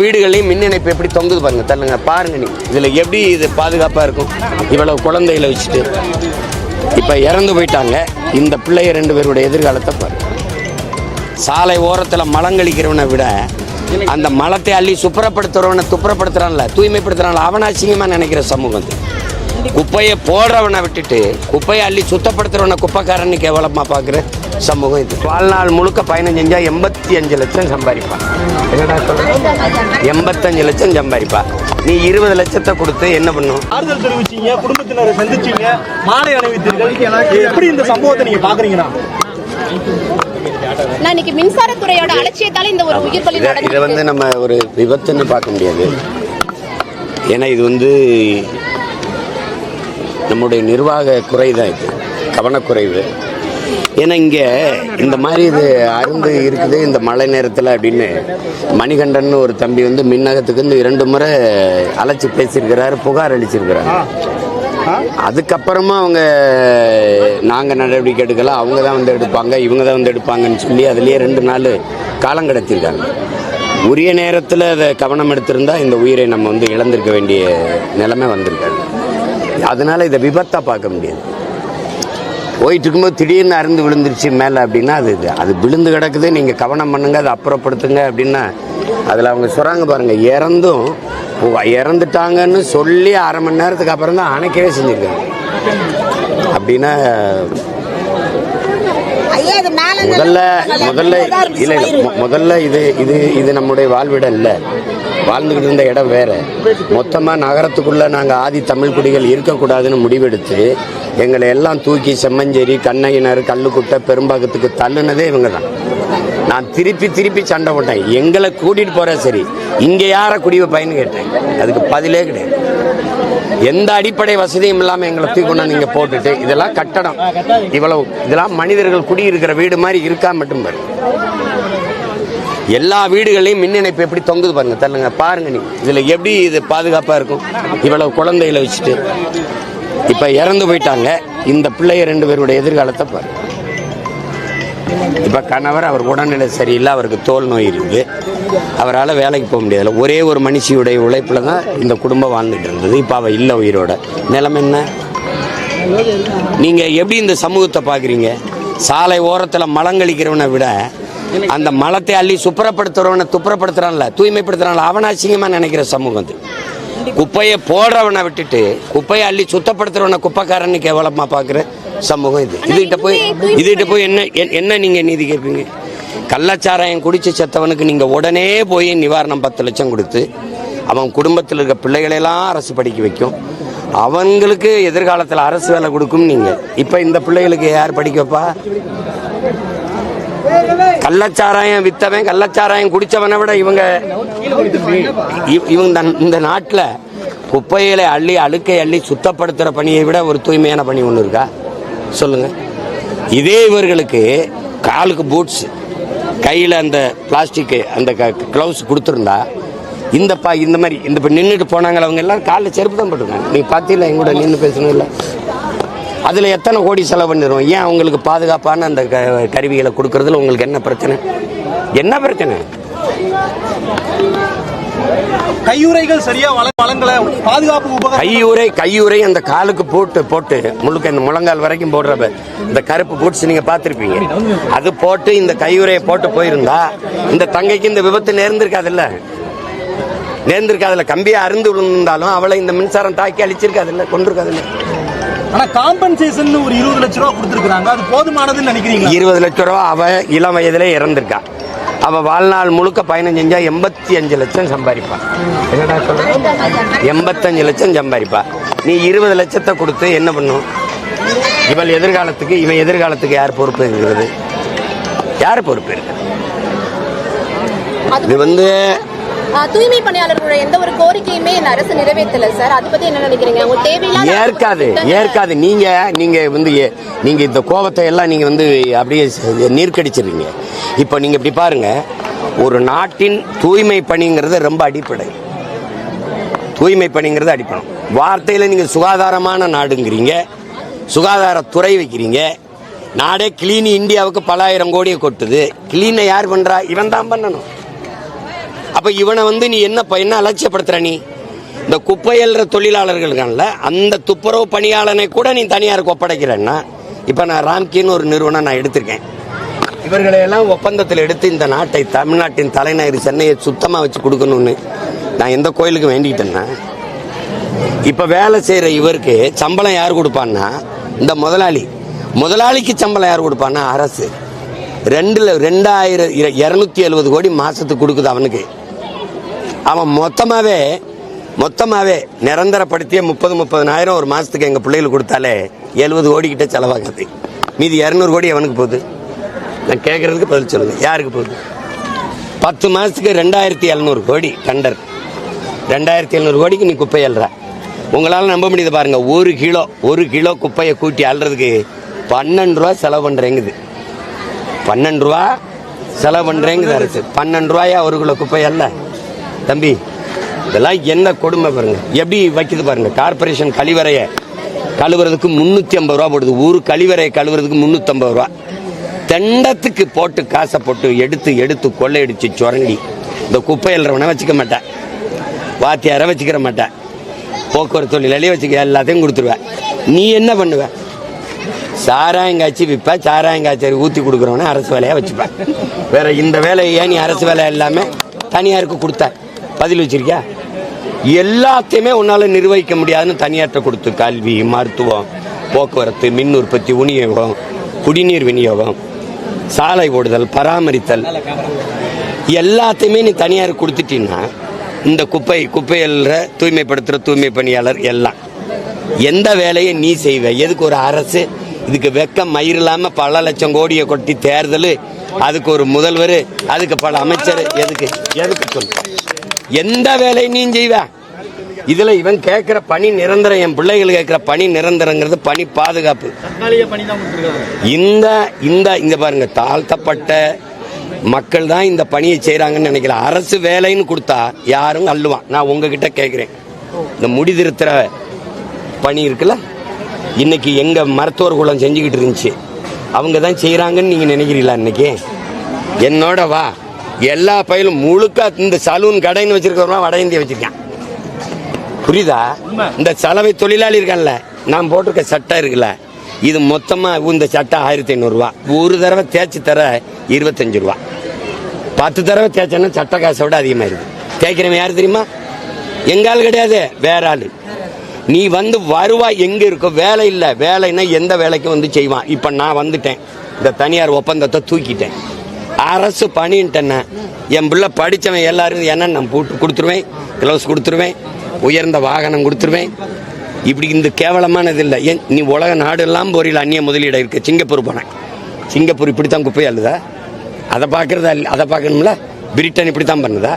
வீடுகளையும் மின் இணைப்பு எப்படி தொங்குது பாருங்க தள்ளுங்க பாருங்க நீ. இதுல எப்படி இது பாதுகாப்பா இருக்கும்? இவ்வளவு குழந்தைகளை வச்சுட்டு இப்ப இறந்து போயிட்டாங்க. இந்த பிள்ளைய ரெண்டு பேருடைய எதிர்காலத்தை பாருங்க. சாலை ஓரத்துல மலங்கழிக்கிறவனை விட அந்த மலத்தை அள்ளி சுப்புறப்படுத்துறவனை துப்புரப்படுத்துறான்ல தூய்மைப்படுத்துறான்ல அவன நினைக்கிற சமூகம் இது. குப்பையை போடுறவனை விட்டுட்டு குப்பையை அள்ளி சுத்தப்படுத்துறவனை குப்பைக்காரன்னு கேவலமா பாக்குறேன் சமூகம் இது. வாழ்நாள் முழுக்க பயணம் செஞ்சா எண்பத்தி அஞ்சு லட்சம் சம்பாதிப்பான் என்னடா சொல்ற எண்பத்தஞ்சு லட்சம் சம்பாதிப்பா. நீ இருபது லட்சத்தை கொடுத்து என்ன பண்ணும்? ஆறுதல் தெரிவிச்சீங்க குடும்பத்தினரை சந்திச்சீங்க மாலை அணிவித்தீர்கள். எப்படி இந்த சம்பவத்தை நீங்க பாக்குறீங்கன்னா? நான் இன்னைக்கு மின்சாரத்துறையோட அலட்சியத்தால இந்த ஒரு உயிர் பலி இதை இதை வந்து நம்ம ஒரு விபத்துன்னு பார்க்க முடியாது. ஏன்னா இது வந்து நம்முடைய நிர்வாக குறை தான் இது. கவனக்குறைவு. ஏன்னா இங்கே இந்த மாதிரி இது அருந்து இருக்குது இந்த மழை நேரத்தில் அப்படின்னு மணிகண்டன் ஒரு தம்பி வந்து மின்னகத்துக்கு வந்து இரண்டு முறை அழைச்சி பேசியிருக்கிறாரு புகார் அளிச்சிருக்கிறாரு. அதுக்கப்புறமா அவங்க நாங்கள் நடவடிக்கை எடுக்கல அவங்க தான் வந்து எடுப்பாங்க இவங்க தான் வந்து எடுப்பாங்கன்னு சொல்லி அதுலேயே ரெண்டு நாள் காலம் கடத்திருக்காங்க உரிய நேரத்தில் அதை கவனம் எடுத்திருந்தால் இந்த உயிரை நம்ம வந்து இழந்திருக்க வேண்டிய நிலைமை வந்திருக்காங்க அதனால இதை விபத்தாக பார்க்க முடியாது. போயிட்டு இருக்கும்போது திடீர்னு அருந்து விழுந்துருச்சு மேலே அப்படின்னா அது அது விழுந்து கிடக்குது நீங்கள் கவனம் பண்ணுங்க அதை அப்புறப்படுத்துங்க அப்படின்னா அதில் அவங்க சொல்கிறாங்க பாருங்க இறந்தும் இறந்துட்டாங்கன்னு சொல்லி அரை மணி நேரத்துக்கு அப்புறம் தான் அணைக்கவே செஞ்சுருக்காங்க. அப்படின்னா முதல்ல முதல்ல இல்லை முதல்ல இது இது இது நம்முடைய வாழ்விடம் இல்லை. வாழ்ந்துக்கிட்டு இருந்த இடம் வேறு. மொத்தமாக நகரத்துக்குள்ளே நாங்கள் ஆதி தமிழ் குடிகள் இருக்கக்கூடாதுன்னு முடிவெடுத்து எங்களை எல்லாம் தூக்கி செம்மஞ்சேரி கண்ணகினர் கல்லுக்குட்டை பெரும்பாக்கத்துக்கு தள்ளுனதே இவங்க தான் நான் திருப்பி திருப்பி சண்டை போட்டேன். எங்களை கூட்டிகிட்டு போகிற சரி. இங்கே யாரை குடி வைப்பாயின்னு கேட்டேன். அதுக்கு பதிலே கிடையாது. எந்த அடிப்படை வசதியும் இல்லாமல் எங்களை தூக்கி கொண்டாந்து இங்கே போட்டுட்டு இதெல்லாம் கட்டடம். இவ்வளவு இதெல்லாம் மனிதர்கள் குடியிருக்கிற வீடு மாதிரி இருக்கா மட்டும் பாரு. எல்லா வீடுகளையும் மின் இணைப்பு எப்படி தொங்குது பாருங்க தள்ளுங்க பாருங்க நீ இதுல எப்படி இது பாதுகாப்பா இருக்கும்? இவ்வளவு குழந்தைகளை வச்சுட்டு. இப்ப இறந்து போயிட்டாங்க. இந்த பிள்ளைய ரெண்டு பேருடைய எதிர்காலத்தை பாருங்க. இப்போ கணவர் அவர் உடல்நிலை சரியில்லை அவருக்கு தோல் நோய் இருக்குது அவரால் வேலைக்கு போக முடியாதுல ஒரே ஒரு மனுஷியுடைய உழைப்பில் தான் இந்த குடும்பம் வாழ்ந்துட்டு இருந்தது. இப்போ அவள் இல்லை உயிரோட. நிலம் என்ன? நீங்கள் எப்படி இந்த சமூகத்தை பார்க்குறீங்க சாலை ஓரத்தில் மலங்கழிக்கிறவனை விட அந்த மலத்தை அள்ளி சுப்புறப்படுத்துறவனை துப்புரப்படுத்துறான்ல தூய்மைப்படுத்துறான்ல அவன அசிங்கமாக நினைக்கிற சமூகம் அது. குப்பையை போடுறவனை விட்டுட்டு குப்பையை அள்ளி சுத்தப்படுத்துறவனை குப்பைக்காரன்னு கேவலமா பார்க்குற சமூகம் இது. இதுகிட்ட போய் இதுகிட்ட போய் என்ன என்- என்ன நீங்க நீதி கேட்பீங்க? கள்ளச்சாராயம் குடிச்சு செத்தவனுக்கு நீங்க உடனே போய் நிவாரணம் பத்து லட்சம் கொடுத்து அவன் குடும்பத்தில் இருக்க பிள்ளைகளெல்லாம் அரசு படிக்க வைக்கும். அவங்களுக்கு எதிர்காலத்தில் அரசு வேலை கொடுக்கும் நீங்க. இப்ப இந்த பிள்ளைகளுக்கு யார் படிக்க வைப்பா? கள்ளச்சாராயம் வித்தவன் கள்ளச்சாராயம் குடிச்சவனை விட இவங்க இவங்க இந்த- நாட்டில் குப்பைகளை அள்ளி அழுக்கை அள்ளி சுத்தப்படுத்துகிற பணியை விட ஒரு தூய்மையான பணி ஒன்று இருக்கா? சொல்லுங்க. இதே இவர்களுக்கு காலுக்கு பூட்ஸ் கையில் அந்த பிளாஸ்டிக் அந்த க்ளவுஸ் கொடுத்துருந்தா இந்த பா இந்த மாதிரி இந்த இப்போ நின்றுட்டு போனாங்க அவங்க எல்லாம் காலில் செருப்பு தான் போட்டுருக்காங்க. நீ பார்த்தீங்களா? எங்கூட நின்று பேசணும் இல்லை? அதில் எத்தனை கோடி செலவு பண்ணிடுவோம் ஏன் அவங்களுக்கு பாதுகாப்பான அந்த க கருவிகளை கொடுக்கறதுல உங்களுக்கு என்ன பிரச்சனை? என்ன பிரச்சனை? கையுறைகள் சரியா வள வழங்கல. பாதுகாப்பு கையுறை கையுறை அந்த காலுக்கு போட்டு போட்டு முழுக்க இந்த முழங்கால் வரைக்கும் போடுற இந்த கருப்பு பூட்ஸ் நீங்க பார்த்திருப்பீங்க. அது போட்டு இந்த கையுறையை போட்டு போயிருந்தா இந்த தங்கைக்கு இந்த விபத்து நேர்ந்திருக்காதுல்ல? நேர்ந்திருக்காதுல்ல. கம்பியை அருந்து விழுந்தாலும் அவளை இந்த மின்சாரம் தாக்கி அழிச்சிருக்காதுல்ல? கொண்டிருக்காதுல்ல ஆனா காம்பன்சேஷன் ஒரு இருபது லட்ச ரூபா கொடுத்துருக்காங்க அது போதுமானதுன்னு நினைக்கிறீங்களா? இருபது லட்ச ரூபா அவ இளம் வயதிலே இறந்திருக்கா. அவ வாழ்நாள் முழுக்க பயணம் செஞ்சா எண்பத்தி அஞ்சு லட்சம் சம்பாதிப்பா. என்னடா சொல்ற? எண்பத்தஞ்சு லட்சம் சம்பாதிப்பா. நீ இருபது லட்சத்தை கொடுத்து என்ன பண்ணும்? இவள் எதிர்காலத்துக்கு இவன் எதிர்காலத்துக்கு யார் பொறுப்பு இருக்கிறது யார் பொறுப்பு இருக்கு அது இது வந்து தூய்மை பணியாளர்களோட எந்த ஒரு கோரிக்கையுமே இந்த அரசு நிறைவேற்றல சார். அதை பத்தி என்ன நினைக்கிறீங்க? தேவையில்லாத ஏற்காது ஏற்காது. நீங்க நீங்க வந்து நீங்க இந்த கோபத்தை எல்லாம் நீங்க வந்து அப்படியே நீர்க்கடிச்சிடுறீங்க இப்போ நீங்க இப்படி பாருங்க. ஒரு நாட்டின் தூய்மை பணிங்கிறது ரொம்ப அடிப்படை. தூய்மை பணிங்கிறது அடிப்படை. வார்த்தையில நீங்க சுகாதாரமான நாடுங்கிறீங்க. சுகாதாரத்துறை வைக்கிறீங்க. நாடே கிளீன் இந்தியாவுக்கு பலாயிரம் கோடியை கொட்டுது. கிளீனை யார் பண்றா? இவன் தான் பண்ணணும். அப்போ இவனை வந்து நீ என்ன என்ன அலட்சியப்படுத்துற நீ? இந்த குப்பையல்ற தொழிலாளர்களுக்கான அந்த துப்புரவு பணியாளனை கூட நீ தனியாருக்கு ஒப்படைக்கிறேன்னா இப்போ நான் ராம்கின்னு ஒரு நிறுவனம் நான் எடுத்திருக்கேன். இவர்களை எல்லாம் ஒப்பந்தத்தில் எடுத்து இந்த நாட்டை தமிழ்நாட்டின் தலைநகர் சென்னையை சுத்தமாக வச்சு கொடுக்கணும்னு நான் எந்த கோயிலுக்கு வேண்டிட்டேன்னா இப்போ வேலை செய்கிற இவருக்கு சம்பளம் யார் கொடுப்பான்னா இந்த முதலாளி. முதலாளிக்கு சம்பளம் யார் கொடுப்பான்னா அரசு. ரெண்டில் ரெண்டாயிரம் இரநூத்தி எழுபது கோடி மாதத்துக்கு கொடுக்குது அவனுக்கு. அவன் மொத்தமாவே மொத்தமாவே நிரந்தரப்படுத்திய முப்பது முப்பதனாயிரம் ஒரு மாசத்துக்கு எங்க பிள்ளைகளுக்கு கொடுத்தாலே எழுபது கோடி கிட்ட மீதி இரநூறு கோடி அவனுக்கு போகுது? நான் கேட்கறதுக்கு பதில் சொல்லுங்க. யாருக்கு போகுது? பத்து மாசத்துக்கு ரெண்டாயிரத்தி எழுநூறு கோடி டண்டர். ரெண்டாயிரத்தி எழுநூறு கோடிக்கு நீ குப்பை அள்ளுற. உங்களால் நம்ப முடியுது பாருங்க ஒரு கிலோ ஒரு கிலோ குப்பையை கூட்டி அள்ளுறதுக்கு பன்னெண்டு ரூபா செலவு பண்றேங்குது. பன்னெண்டு ரூபா செலவு பண்றேங்குது அரசு. பன்னெண்டு ரூபாயா ஒரு கிலோ குப்பை அல்ல தம்பி இதெல்லாம் என்ன கொடுமை பாருங்க. எப்படி வைக்குது பாருங்க. கார்பரேஷன் கழிவறைய கழுவுறதுக்கு முன்னூத்தி ஐம்பது ரூபா போடுது. ஊர் கழிவறையை கழுவுறதுக்கு முன்னூத்தி ஐம்பது ரூபா. தெண்டத்துக்கு போட்டு காசை போட்டு எடுத்து எடுத்து கொள்ளையடிச்சு சுரண்டி. இந்த குப்பை எழுறவனை வச்சுக்க மாட்டேன். வாத்தியாரை வச்சுக்கிற மாட்டேன். போக்குவரத்து தொழிலாளியே வச்சுக்க எல்லாத்தையும் கொடுத்துருவேன். நீ என்ன பண்ணுவ? சாராயங்காய்ச்சி விற்ப சாராயங்காய்ச்சி ஊற்றி கொடுக்குறவன அரசு வேலையாக வச்சுப்பேன் வேற இந்த வேலையை ஏன் நீ அரசு வேலை எல்லாமே தனியாருக்கு கொடுத்த? பதில் வச்சிருக்கியா? எல்லாத்தையுமே உன்னால நிர்வகிக்க முடியாதுன்னு தனியாற்ற கொடுத்து கல்வி மருத்துவம் போக்குவரத்து மின் உற்பத்தி விநியோகம் குடிநீர் விநியோகம் சாலை ஓடுதல் பராமரித்தல் எல்லாத்தையுமே நீ தனியார் கொடுத்துட்டீங்கன்னா இந்த குப்பை குப்பையல்ற தூய்மைப்படுத்துகிற தூய்மை பணியாளர் எல்லாம். எந்த வேலையை நீ செய்வ? எதுக்கு ஒரு அரசு? இதுக்கு வெக்கம் மயிரில்லாமல் பல லட்சம் கோடியை கொட்டி தேர்தல் அதுக்கு ஒரு முதல்வர் அதுக்கு பல அமைச்சர் எதுக்கு? எதுக்கு சொல்லு? எந்த வேலையை நீ செய்வ. இதுல இவன் கேட்கிற பணி நிரந்தரம் என் பிள்ளைகள் கேட்கிற பணி நிரந்தரங்கிறது பணி பாதுகாப்பு. இந்த இந்த இங்க பாருங்க தாழ்த்தப்பட்ட மக்கள் தான் இந்த பணியை செய்றாங்கன்னு நினைக்கிறேன் அரசு வேலைன்னு கொடுத்தா யாரும் அள்ளுவான். நான் உங்ககிட்ட கேட்கிறேன். இந்த முடி திருத்துற பணி இருக்குல்ல? இன்னைக்கு எங்க மருத்துவர் குலம் செஞ்சுக்கிட்டு இருந்துச்சு. அவங்க தான் செய்றாங்கன்னு நீங்க நினைக்கிறீங்களா இன்னைக்கு? என்னோட வா. எல்லா பயிலும் முழுக்க இந்த சலூன் கடைன்னு வச்சிருக்கிறவங்க வட இந்தியா வச்சிருக்கான். புரியுதா? இந்த சலவை தொழிலாளி இருக்கான்ல நான் போட்டிருக்க சட்டை இருக்குல்ல இது மொத்தமா இந்த சட்டை ஆயிரத்தி ஐநூறுரூவா ஒரு தடவை தேய்ச்சி தர இருபத்தஞ்சு ரூபா. பத்து தடவை தேய்ச்சேன்னா சட்டை காசை விட அதிகமாக இருக்கு தேய்க்கிறவன் யார் தெரியுமா? எங்க ஆள் கிடையாது வேற ஆள். நீ வந்து வருவாய் எங்க இருக்கோ வேலை இல்லை வேலைன்னா எந்த வேலைக்கும் வந்து செய்வான். இப்போ நான் வந்துட்டேன். இந்த தனியார் ஒப்பந்தத்தை தூக்கிட்டேன். அரசு பணின்ட்டேன்னா. என் பிள்ளை படித்தவன் எல்லாரும் என்ன நான் போட்டு கொடுத்துருவேன் க்ளவுஸ் கொடுத்துருவேன் உயர்ந்த வாகனம் கொடுத்துருவேன். இப்படி இந்த கேவலமானது இல்லை. ஏன் நீ உலக நாடெல்லாம் போறியில் அந்நிய முதலீடு இருக்கு. சிங்கப்பூர் போனேன். சிங்கப்பூர் இப்படி தான் குப்பை அள்ளுதா அதை பார்க்குறதா இல்லை அதை பார்க்கணும்ல? பிரிட்டன் இப்படி தான் பண்ணுதா?